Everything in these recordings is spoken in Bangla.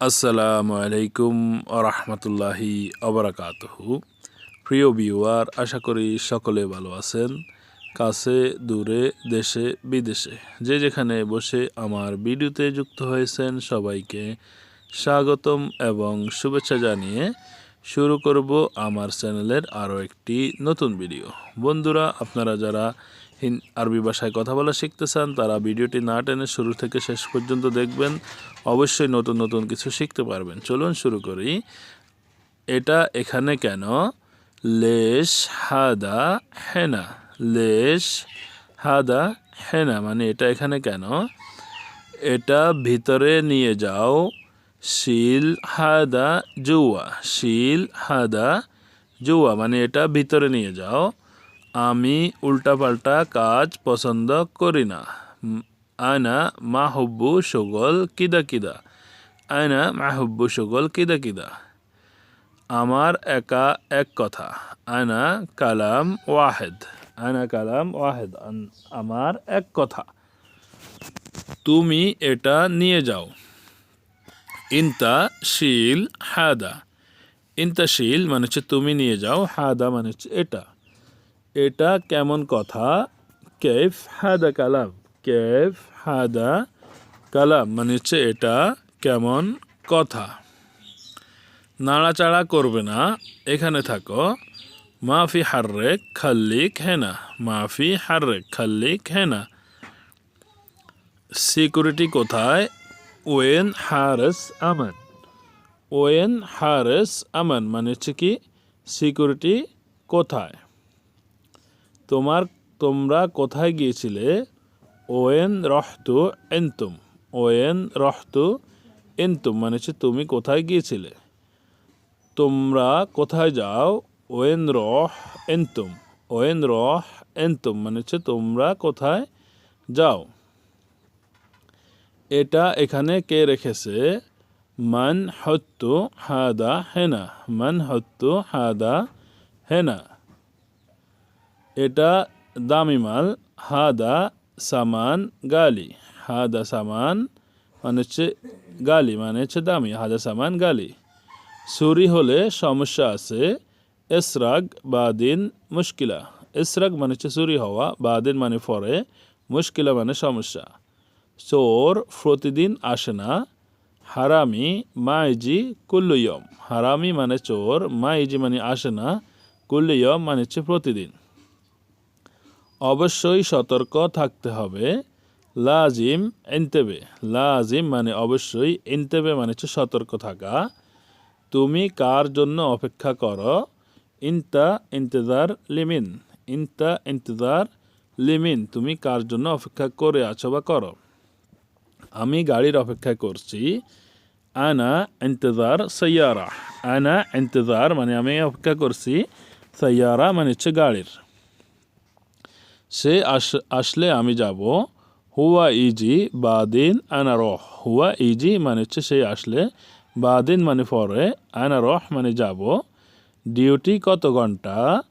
আসসালামু আলাইকুম রহমতুল্লাহি অবরাকাতহু প্রিয় ভিউয়ার, আশা করি সকলে ভালো আছেন, কাছে, দূরে, দেশে, বিদেশে। যে যেখানে বসে আমার ভিডিওতে যুক্ত হয়েছেন সবাইকে স্বাগতম এবং শুভেচ্ছা জানিয়ে শুরু করব আমার চ্যানেলের আরও একটি নতুন ভিডিও। বন্ধুরা, আপনারা যারা আরবি ভাষায় কথা বলা শিখতে চান, তারা ভিডিওটি না টেনে শুরু থেকে শেষ পর্যন্ত দেখবেন। অবশ্যই নতুন নতুন কিছু শিখতে পারবেন। চলুন শুরু করি। এটা এখানে কেন? লেশ হাদা হেনা। লেশ হাদা হেনা মানে এটা এখানে কেন? এটা ভিতরে নিয়ে যাও। শিল হাদা জুয়া। শিল হাদা জুয়া মানে এটা ভিতরে নিয়ে যাও। আমি উল্টাপাল্টা কাজ পছন্দ করি না। আয়না মাহব্বু সগল কিদা কিদা। আয়না মাহব্বু সগল কিদা কিদা। আমার একা এক কথা, আয়না কালাম ওয়াহেদ। আয়না কালাম ওয়াহেদ আমার এক কথা। তুমি এটা নিয়ে যাও। ইনতা শিল হাদা। ইনতা শিল মানে হচ্ছে তুমি নিয়ে যাও, হাদা মানে হচ্ছে এটা। এটা কেমন কথা? কেফ হাদা কালাম। কেফ হাদা কালাম মানে হচ্ছে এটা কেমন কথা। নাড়াচাড়া করবে না। এখানে থাকো। মাফি হার্রেক খাল্লিক হেনা মাফি হার্রেক খাল্লিক হেনা সিকিউরিটি কোথায়? ওয়েন হারেস আমান। ওয়েন হারেস আমান মানে হচ্ছে কি? সিকিউরিটি কোথায়? তোমার, তোমরা কোথায় গিয়েছিলে? ওয়েন রহতু এন্তুম। ওয়েন রহতু এন্তুম মানে হচ্ছে তুমি কোথায় গিয়েছিলে? তোমরা কোথায় যাও? ওয়েন রহ এন্তুম। ওয়েন রহ এন্তুম মানে হচ্ছে তোমরা কোথায় যাও? এটা এখানে কে রেখেছে? মান হত্তু হাদা হেনা। মান হত্তু হাদা হেনা। এটা দামি মাল, হাদা সামান গালি। হাদা সামান মানে হচ্ছে গালি মানে হচ্ছে দামি। হাদা সামান গালি। সুরি হলে সমস্যা আছে। এসরাগ বা দিন মুশকিলা। এসরাগ মানে হচ্ছে চুরি হওয়া বা দিন মানে পরে মুশকিলা মানে সমস্যা। চোর প্রতিদিন আসে না। হারামি, মাইজি কুল্লুয়ম হারামি মানে চোর, মাইজি মানে আসে না। কুল্লুয়ম মানে হচ্ছে প্রতিদিন। অবশ্যই সতর্ক থাকতে হবে। লাজিম, এনতেবে। লাজিম মানে অবশ্যই, এনতেবে মানে হচ্ছে সতর্ক থাকা। তুমি কার জন্য অপেক্ষা করো? ইনতা ইন্তজার লিমিন। ইনতা ইন্তজার লিমিন, তুমি কার জন্য অপেক্ষা করে আছো বা করো? আমি গাড়ির অপেক্ষা করছি। আনা ইন্তজার সৈয়ারা আনা ইন্তজার মানে আমি অপেক্ষা করছি। সৈয়ারা মানে হচ্ছে গাড়ির। সে আস, আসলে আমি যাব। হুয়া ইজি বাদিন আনা রহ। হুয়া ইজি মানে হচ্ছে সে আসলে। বা দিন মানে পরে। আনা রহ মানে যাব। ডিউটি কত ঘণ্টা?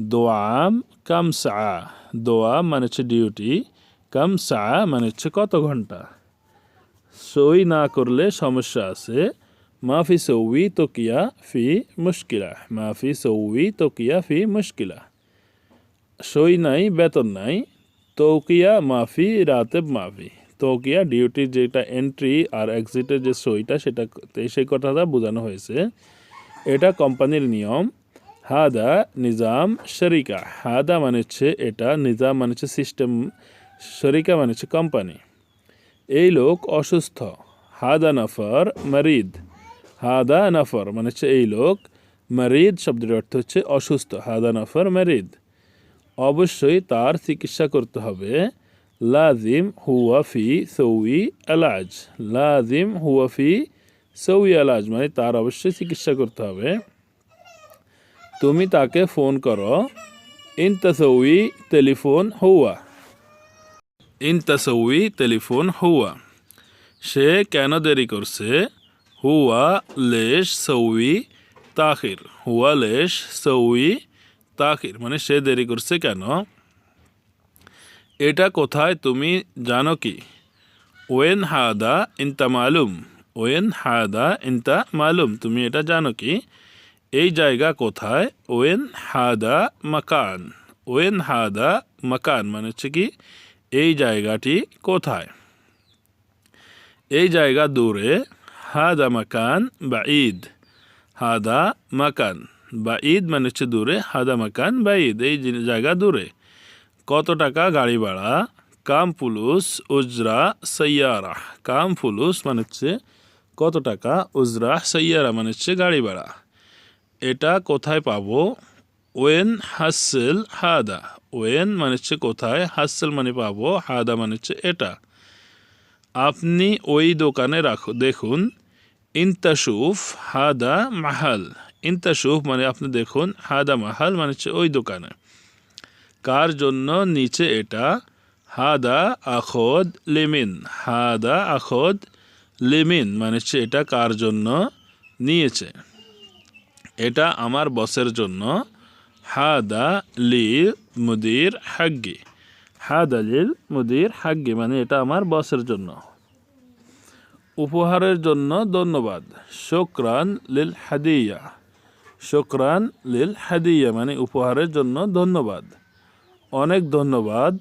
দোয়াম কাম সা দোয়াম মানে হচ্ছে ডিউটি। কাম সা মানে হচ্ছে কত ঘণ্টা? সই না করলে সমস্যা আছে। মাফি সৌই তোকিয়া ফি মুশকিলা। মাফি সৌই তোকিয়া ফি মুশকিলা। সই নাই, বেতন নাই। তৌকিয়া মাফি, রাতেব মাফি। তৌকিয়া ডিউটির যেটা এন্ট্রি আর এক্সিটের যে সইটা সেটা সেই কথাটা বোঝানো হয়েছে। এটা কোম্পানির নিয়ম। হাদা নিজাম শরিকা। হাদা মানে হচ্ছে এটা, নিজাম মানে হচ্ছে সিস্টেম শরিকা মানে হচ্ছে কোম্পানি এই লোক অসুস্থ। হাদা নফর, মারিদ। হাদা নফর মানে হচ্ছে এই লোক। মারিদ শব্দের অর্থ হচ্ছে অসুস্থ। হাদা নফর, মারিদ। অবশ্যই তার চিকিৎসা করতে হবে। লাজিম হুয়া ফি সৌই এলাজ লাজিম হুয়া ফি সৌই এলাজ মানে তার অবশ্যই চিকিৎসা করতে হবে। তুমি তাকে ফোন করো। ইনতাসৌই টেলিফোন হুয়া। ইনতাসৌই টেলিফোন হুয়া। সে কেন দেরি করছে? হুয়া লেশ সৌই তাখির। হুয়া লেশ সৌই তাখির মানে সে দেরি করছে কেন? এটা কোথায় তুমি জানো কি? ওয়েন হাদা ইনতা মালুম, ওয়েন হাদা ইনতা মালুম, তুমি এটা জানো কি? এই জায়গা কোথায়? ওয়েন হাদা মাকান, ওয়েন হাদা মাকান মানে হচ্ছে কি এই জায়গাটি কোথায়? এই জায়গা দূরে হাদা মাকান বা ঈদ হাদা মাকান। বা ঈদ মানে হচ্ছে দূরে, হাদা মাকান বা ঈদ এই জায়গা দূরে। কত টাকা? গাড়ি ভাড়া, কাম ফুলুস উজরা, সৈয়ারা। কাম ফুলুস মানে হচ্ছে কত টাকা? উজরা, সৈয়ারা মানে হচ্ছে গাড়ি ভাড়া। এটা কোথায় পাবো? ওয়েন হাসেল হাদা। ওয়েন মানে হচ্ছে কোথায়? হাসেল মানে পাবো, হাদা মানে হচ্ছে এটা। আপনি ওই দোকানে রাখো, দেখুন, ইন্তাসুফ হাদা মাহাল। ইন্তাসুফ মানে আপনি দেখুন হাদা মাহাল মানে হচ্ছে ওই দোকানে। কার জন্য নিচে এটা? হাদা আখদ লিমিন। হাদা আখদ লিমিন মানে হচ্ছে এটা কার জন্য নিয়েছে? এটা আমার বসের জন্য। হাদা লি মুদির হাগ্গি। হাদা লিল মুদির হাগ্গি মানে এটা আমার বসের জন্য। উপহারের জন্য ধন্যবাদ। শুকরান লিল হাদিয়া। শুকরান লিল হাদিয়া মানে উপহারের জন্য ধন্যবাদ। অনেক ধন্যবাদ,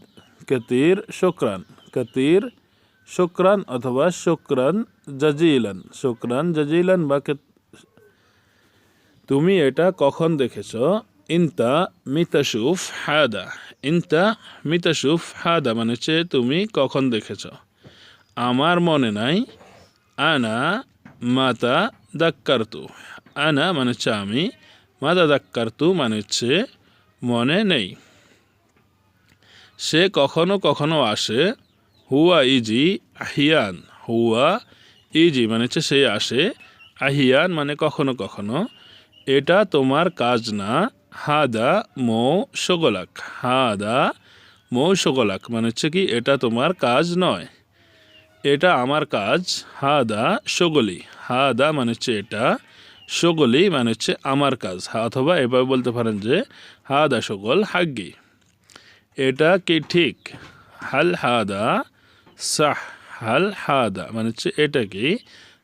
কতির শুকরান কতির শুকরান অথবা শুকরান জাজিলান শুকরান জাজিলান বা তুমি এটা কখন দেখেছ? ইনতা মিতাসুফ হাদা, ইনতা মিতাসুফ হাদা মানে হচ্ছে তুমি কখন দেখেছ? আমার মনে নাই, আনা মাতা দাক্কারতু আনা মানে হচ্ছে আমি মাতা দাক্কারতু মানে হচ্ছে মনে নেই। সে কখনো কখনো আসে, হুয়া ইজি, আহিয়ান, হুয়া ইজি মানে হচ্ছে সে আসে, আহিয়ান মানে কখনো কখনো। এটা তোমার কাজ না, হাদা মৌ সগলাক, হাদা মৌ সগলাক মানে হচ্ছে কি, এটা তোমার কাজ নয়। এটা আমার কাজ, হাদা সগলি, হাদা মানে হচ্ছে এটা সগলি মানে হচ্ছে আমার কাজ। অথবা এভাবে বলতে পারেন যে হাদা সগল হাগ্গি। এটা কি ঠিক? হাল হাদা সাহ, হাল হাদা মানে হচ্ছে এটা কি?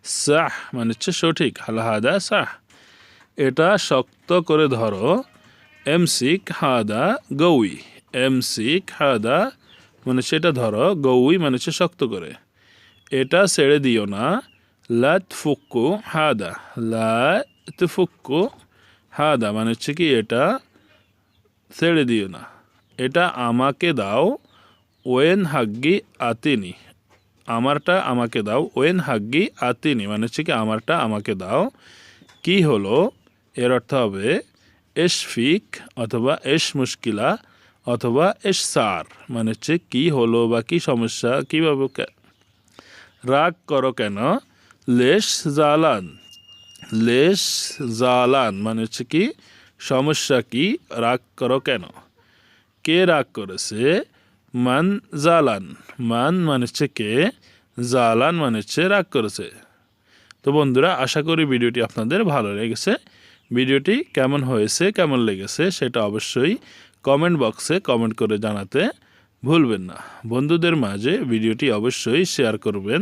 সাহ মানে হচ্ছে সঠিক। হাল হাদা সাহ। এটা শক্ত করে ধরো। এমসিক হাদা গৌই। এমসিক হাদা মানে সেটা ধরো, গৌই মানে হচ্ছে শক্ত করে। এটা ছেড়ে দিও না। লাত ফুক্কু হাদা লাত ফুক্কু হাদা মানে হচ্ছে কি, এটা ছেড়ে দিও না। এটা আমাকে দাও, ওয়েন হাগ্গি আতিনি। আমারটা আমাকে দাও, ওয়েন হাগ্গি আতিনি। মানে হচ্ছে কি, আমারটা আমাকে দাও। কি হলো? এর অর্থ হবে এশফিক অথবা এশ মুশকিলা অথবা এশ সার। মানে হচ্ছে কি হলো বা কি সমস্যা, কীভাবে রাগ করো কেন? লেশ জালান লেশ জালান মানে হচ্ছে কি? সমস্যা কি? রাগ করো কেন? কে রাগ করেছে? মান জালান। মান মানে হচ্ছে কে? জালান মানে হচ্ছে রাগ করেছে। তো বন্ধুরা, আশা করি ভিডিওটি আপনাদের ভালো লেগেছে। ভিডিওটি কেমন হয়েছে, কেমন লেগেছে সেটা অবশ্যই কমেন্ট বক্সে কমেন্ট করে জানাতে ভুলবেন না। বন্ধুদের মাঝে ভিডিওটি অবশ্যই শেয়ার করবেন।